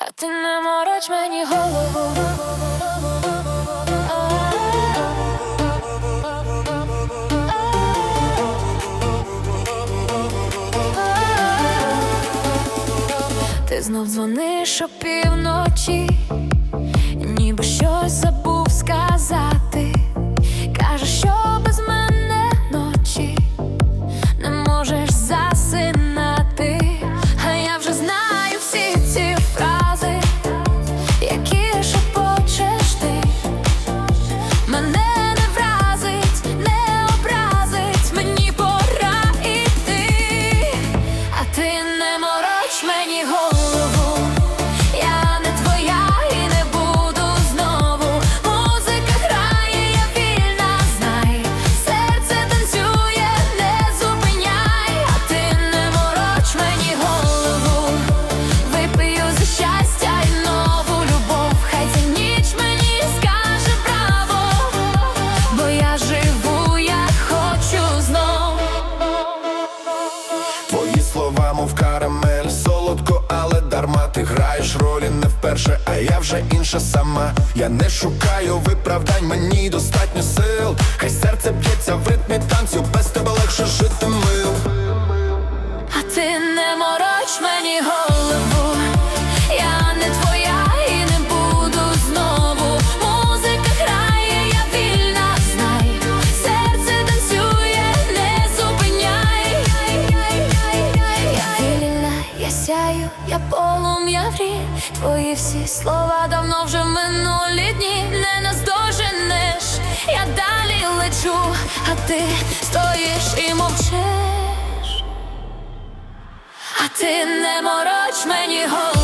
А ти не мороч мені голову. Ти знов дзвониш опівночі, ніби щось забув мені голову. Я не твоя і не буду знову. Музика грає, я вільна, знай. Серце танцює, не зупиняй, а ти не мороч мені голову. Випию за щастя і нову любов. Хай ця ніч мені скаже браво, бо я живу, я хочу знов. Твої слова, мов карамель, граєш не вперше, а я вже інша сама. Я не шукаю виправдань, мені достатньо сил. Хай серце б'ється в ритмі танцю, без тебе легше жити я полум'я врі. Твої всі слова давно вже минулі дні не наздоженеш. Я далі лечу, а ти стоїш і мовчиш. А ти не мороч мені голову.